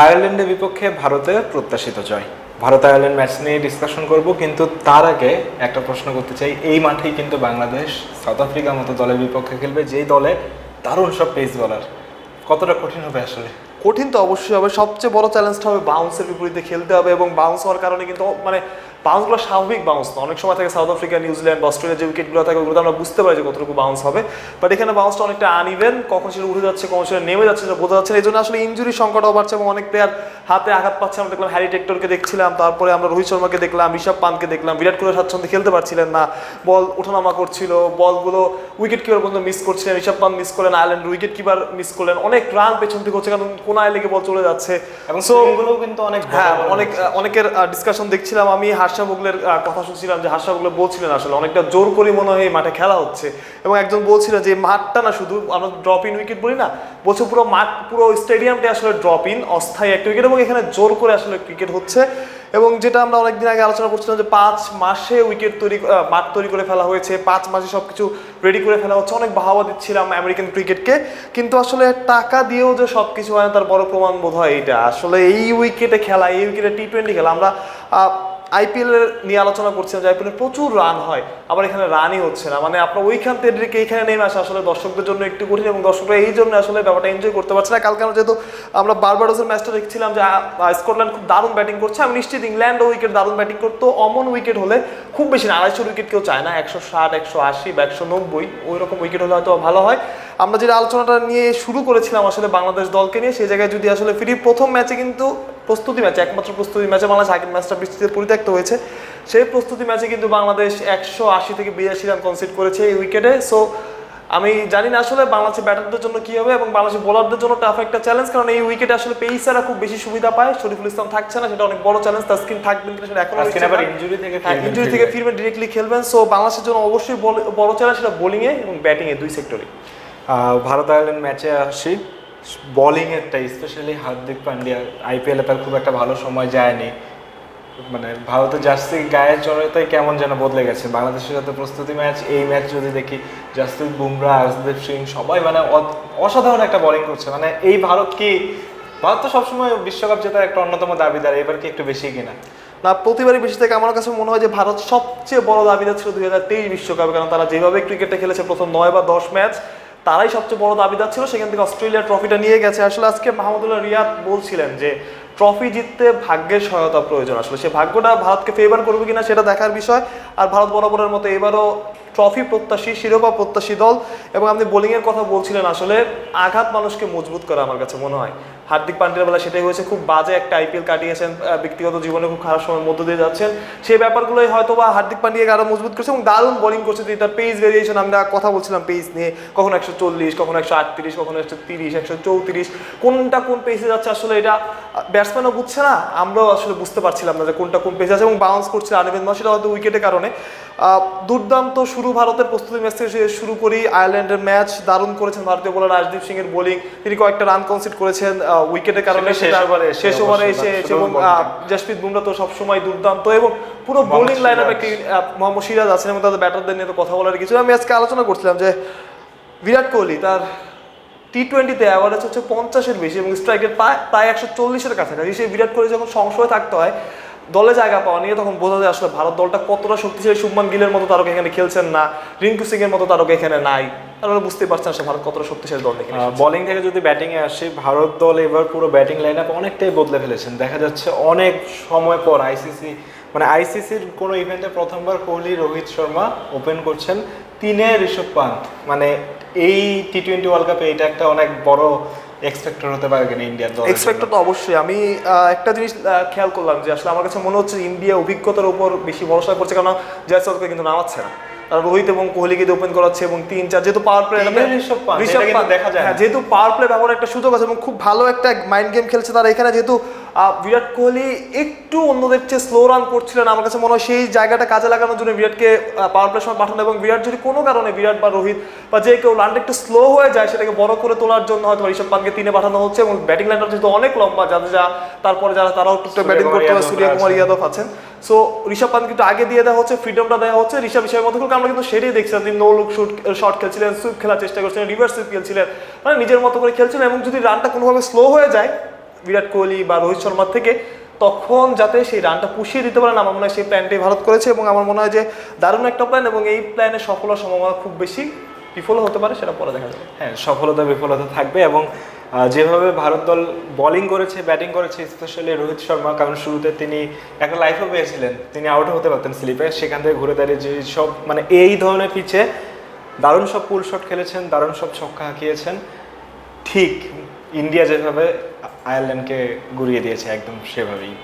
আয়ারল্যান্ডের বিপক্ষে ভারতের প্রত্যাশিত জয়। ভারত আয়ারল্যান্ড ম্যাচ নিয়ে ডিসকাশন করব, কিন্তু তার আগে একটা প্রশ্ন করতে চাই। এই মাঠেই কিন্তু বাংলাদেশ সাউথ আফ্রিকার মতো দলের বিপক্ষে খেলবে, যেই দলে দারুণ সব পেস বলার কতটা কঠিন হবে আসলে? কঠিন তো অবশ্যই হবে। সবচেয়ে বড় চ্যালেঞ্জটা হবে বাউন্সের বিপরীতে খেলতে হবে এবং বাউন্স হওয়ার কারণে কিন্তু মানে বাউন্সগুলো স্বাভাবিক বাউন্স না। অনেক সময় থাকে সাউথ আফ্রিকা নিউজিল্যান্ড বা অস্ট্রেলিয়া যে উইকেটগুলো থাকে ওগুলো আমরা বুঝতে পারি যে কতটুকু বাউন্স হবে। বাট এখানে বাউন্সটা অনেকটা আনইভেন কখন সেটা উঠে যাচ্ছে কখন সেটা নেমে যাচ্ছে সেটা বোঝা যাচ্ছে এই জন্য আসলে ইঞ্জুরি সংকটও বাড়ছে এবং অনেক প্লেয়ার হাতে আঘাত পাচ্ছে। আমরা দেখলাম হ্যারি টেক্টরকে দেখছিলাম তারপরে আমরা রোহিত শর্মাকে দেখলাম ঋষভ পান্তকে দেখলাম। বিরাট কোহলি স্বাচ্ছন্দ্যে খেলতে পারছিলেন না। বল ওঠানামা করছিল বলগুলো উইকেট কিপার পর্যন্ত মিস করছিলেন ঋষভ পান্ত মিস করলেন আয়ারল্যান্ড উইকেট কিপার মিস করলেন। অনেক রান পেছন থেকে হচ্ছে কারণ কোনায় লেগে বল চলে যাচ্ছে। এবং সো কিন্তু অনেক হ্যাঁ অনেক অনেকের ডিসকাশন দেখছিলাম। আমি হার্ষা মুগলের কথা শুনছিলাম যে হার্ষা মুগলে বলছিলেন আসলে। অনেকটা জোর করে মনে হয় এই মাঠে খেলা হচ্ছে। এবং একজন বলছিলেন যে মাঠটা না শুধু আমরা ড্রপ ইন উইকেট বলি না, বলছে পুরো মাঠ, পুরো স্টেডিয়ামটা আসলে ড্রপ ইন অস্থায়ী একটা উইকেট এবং এখানে জোর করে আসলে ক্রিকেট হচ্ছে। এবং যেটা আমরা অনেকদিন আগে আলোচনা করছিলাম যে, পাঁচ মাসে উইকেট তৈরি মাঠ তৈরি করে ফেলা হয়েছে, পাঁচ মাসে সব কিছু রেডি করে ফেলা হচ্ছে। অনেক বাহাবা দিচ্ছিলাম আমেরিকান ক্রিকেটকে কিন্তু আসলে টাকা দিয়েও যে সব কিছু হয় না, তার বড় প্রমাণ বোধ হয় এইটা। আসলে এই উইকেটে খেলা, এই উইকেটে টি টোয়েন্টি খেলা, আমরা আইপিএল নিয়ে আলোচনা করছিলাম যে আইপিএল প্রচুর রান হয়, আবার এখানে রানই হচ্ছে না। মানে আপনার ওইখান থেকে এইখানে নেমে আসা আসলে দর্শকদের জন্য একটু কঠিন এবং দর্শকরা এই জন্য আসলে ব্যাপারটা এনজয় করতে পারছে না। কালকে আমরা যেহেতু আমরা বারবাডোসের ম্যাচটা দেখছিলাম যে স্কটল্যান্ড খুব দারুণ ব্যাটিং করছে। আমি নিশ্চিত ইংল্যান্ডও উইকেট দারুণ ব্যাটিং করতো। অমন উইকেট হলে খুব বেশি না, আড়াইশো উইকেট কেউ চায় না। একশো ষাট, একশো আশি বা একশো নব্বই ওই রকম উইকেট হলে হয়তো ভালো হয়। আমরা যেটা আলোচনাটা নিয়ে শুরু করেছিলাম আসলে বাংলাদেশ দলকে নিয়ে সেই জায়গায় যদি আসলে ফিরি প্রথম ম্যাচে কিন্তু প্রস্তুতি ম্যাচে একমাত্র প্রস্তুতি ম্যাচে বাংলাদেশ আগের ম্যাচটা বৃষ্টিতে পরিত্যক্ত হয়েছে। সেই প্রস্তুতি ম্যাচে কিন্তু বাংলাদেশ একশো আশি থেকে বিরাশি রান কনসিড করেছে এই উইকেটে। সো আমি জানি না আসলে বাংলাদেশের ব্যাটারদের জন্য কি হবে এবং বাংলাদেশের বোলারদের জন্য টাফ একটা চ্যালেঞ্জ কারণ এই উইকেটে আসলে পেসাররা খুব বেশি সুবিধা পায়। শরীফুল ইসলাম থাকছে না সেটা অনেক বড় চ্যালেঞ্জ তাস্কিন থাকবেন কিনা সেটা এখনও ইনজুরি থেকে ফিরবেন। ইনজুরি থেকে ফিরবেন ডিরেক্টলি খেলবেন। সো বাংলাদেশের জন্য অবশ্যই বড় চ্যালেঞ্জ সেটা বোলিংয়ে এবং ব্যাটিংয়ে দুই সেক্টরে ভারত আয়ারল্যান্ড ম্যাচে আসি। বোলিংয়েরটা স্পেশালি হার্দিক পান্ডিয়া আইপিএলে তার খুব একটা ভালো সময় যায়নি। মানে ভারতের জার্সি গায়ের জড়তাই কেমন যেন বদলে গেছে। বাংলাদেশের সাথে প্রস্তুতি ম্যাচ এই ম্যাচ যদি দেখি, জাসপ্রীত বুমরা আর্শদীপ সিং, সবাই মানে অসাধারণ একটা বোলিং করছে। মানে এই ভারত কি ভারত তো সবসময় বিশ্বকাপ জেতার একটা অন্যতম দাবিদার, এবার কি একটু বেশি কিনা? না, প্রতিবারই বেশি থেকে আমার কাছে মনে হয় যে ভারত সবচেয়ে বড় দাবিদার ছিল দুই হাজার তেইশ বিশ্বকাপে, কারণ তারা যেভাবে ক্রিকেটে খেলেছে, প্রথম নয় বা দশ ম্যাচ তারাই সবচেয়ে বড় দাবিদার ছিল, সেখান থেকে অস্ট্রেলিয়ার ট্রফিটা নিয়ে গেছে। আসলে আজকে মাহমুদুল্লাহ রিয়াদ বলছিলেন যে ট্রফি জিততে ভাগ্যের সহায়তা প্রয়োজন। আসলে সে ভাগ্যটা ভারতকে ফেভার করবে কিনা সেটা দেখার বিষয়। আর ভারত বরাবরের মতো এবারও ট্রফি প্রত্যাশী, শিরোপা প্রত্যাশী দল। এবং আপনি বোলিংয়ের কথা বলছিলেন, আসলে আঘাত মানুষকে মজবুত করে আমার কাছে মনে হয়। হার্দিক পান্ডিয়ার বেলা সেটাই হয়েছে। খুব বাজে একটা আইপিএল কাটিয়েছেন ব্যক্তিগত জীবনে খুব খারাপ সময়ের মধ্য দিয়ে যাচ্ছেন। সেই ব্যাপারগুলোই হয়তো বা হার্দিক পান্ডিয়াকে আরও মজবুত করছে এবং দারুণ বোলিং করছে। তিনি তার পেস ভেরিয়েশন আমরা কথা বলছিলাম পেজ নিয়ে, কখনো একশো চল্লিশ, কখনো একশো আটত্রিশ, কখনো একশো তিরিশ, একশো চৌত্রিশ। কোনটা কোন পেজে যাচ্ছে আসলে এটা ব্যাটসম্যানও বুঝছে না, আমরাও আসলে বুঝতে পারছিলাম না যে কোনটা কোন পেসে আছে এবং বাউন্স করছিল আনিবেন সেটা হয়তো উইকেটের কারণে। দুর্দান্ত শুরু ভারতের প্রস্তুতি ম্যাচ থেকে শুরু করি। আয়ারল্যান্ডের ম্যাচ দারুণ করেছেন ভারতীয় বোলার রাজদীপ সিংয়ের বোলিং তিনি কয়েকটা রান কনসিড করেছেন উইকেটের কারণে শেষ ওভারে এসে শেষ ওভারে এসে এবং জাসপ্রীত বুমরা তো সবসময় দুর্দান্ত এবং পুরো bowling line up Mohammad Siraj আছেন এবং তাদের ব্যাটারদের নিয়ে তো কথা বলার কিছু আমি আজকে আলোচনা করছিলাম যে বিরাট কোহলি তার টি টোয়েন্টিতে অ্যাভারেজ হচ্ছে পঞ্চাশের বেশি এবং স্ট্রাইকের প্রায় প্রায় একশো চল্লিশের কাছাকাছি। সেই বিরাট কোহলি যখন সংশয়ে থাকতে হয় দলে জায়গা পাওয়া নিয়ে তখন বোঝা যায় আসলে ভারত দলটা কতটা শক্তিশালী। শুভমান গিলের মতো তারকা এখানে খেলছেন না রিঙ্কু সিং এর মতো তারকা এখানে নাই। তাহলে বুঝতে পারছেন আসলে ভারত কতটা শক্তিশালী দল দেখে বোলিং থেকে যদি ব্যাটিংয়ে আসি ভারত দল এবার পুরো ব্যাটিং লাইন আপ অনেকটাই বদলে ফেলেছেন। দেখা যাচ্ছে অনেক সময় পর আইসিসি মানে আইসিসির কোনো ইভেন্টে প্রথমবার কোহলি রোহিত শর্মা ওপেন করছেন তিনে ঋষভ পান্ত মানে এই টি টোয়েন্টি ওয়ার্ল্ড কাপে এটা একটা অনেক বড় এক্সপেক্টর হতে পারে কিনা ইন্ডিয়ার দল এক্সপেক্টর তো অবশ্যই। আমি একটা জিনিস খেয়াল করলাম যে আসলে আমার কাছে মনে হচ্ছে ইন্ডিয়া অভিজ্ঞতার উপর বেশি ভরসা করছে কারণ জয়সলকে কিন্তু নামাচ্ছে না। তারা রোহিত এবং কোহলিকে ওপেন করাচ্ছে এবং তিন চার যেহেতু পাওয়ার প্লে ঋষভ দেখা যায় যেহেতু পাওয়ার প্লে ব্যবহার একটা সুযোগ আছে এবং খুব ভালো একটা মাইন্ড গেম খেলছে তারা এখানে যেহেতু বিরাট কোহলি একটু অন্যদের চেয়ে স্লো রান করছিলেন আমার কাছে মনে হয় সেই জায়গাটা কাজে লাগানোর জন্য বিরাটকে পাওয়ার প্লে সময় পাঠানো এবং বিরাট যদি কোনো কারণে বিরাট বা রোহিত বা যে কেউ রানটা একটু স্লো হয়ে যায় সেটাকে বড় করে তোলার জন্য হয়তো ঋষভ পান্তকে তিনে পাঠানো হচ্ছে এবং ব্যাটিং লাইনটা যেহেতু অনেক লম্বা যাদের যা তারপরে যারা তারাও টুকটাক ব্যাটিং করতে হয় সূর্য কুমার। ইয়াদব আছেন। সো ঋষভ পান্ত কিন্তু আগে দিয়ে দেওয়া হচ্ছে ফ্রিডমটা দেওয়া হচ্ছে। ঋষভ হিসেবে মতো করে আমরা কিন্তু সেটাই দেখছিলাম তিনি নো লুক শুট শট খেলছিলেন সুইপ খেলার চেষ্টা করছিলেন রিভার্স সুইপ খেলছিলেন। মানে নিজের মতো করে খেলছিলেন এবং যদি রানটা কোনোভাবে স্লো হয়ে যায়, বিরাট কোহলি বা রোহিত শর্মার থেকে, তখন যাতে সেই রানটা পুষিয়ে দিতে পারেন, আমার মনে হয় সেই প্ল্যানটাই ভারত করেছে এবং আমার মনে হয় যে দারুণ একটা প্ল্যান এবং এই প্ল্যানের সফল সম্ভাবনা খুব বেশি। বিফল হতে পারে, সেটা পরে দেখা যাবে। হ্যাঁ সফলতা, বিফলতা থাকবে এবং যেভাবে ভারত দল বলিং করেছে ব্যাটিং করেছে স্পেশালি রোহিত শর্মা, কারণ শুরুতে তিনি একটা লাইফও পেয়েছিলেন। তিনি আউট হতে পারতেন স্লিপে সেখান থেকে ঘুরে দাঁড়িয়ে যে সব মানে এই ধরনের পিচে দারুণ সব পুল শট খেলেছেন, দারুণ সব ছক্কা হাঁকিয়েছেন। ঠিক ইন্ডিয়া যেভাবে আয়ারল্যান্ডকে গুড়িয়ে দিয়েছে, একদম সেভাবেই।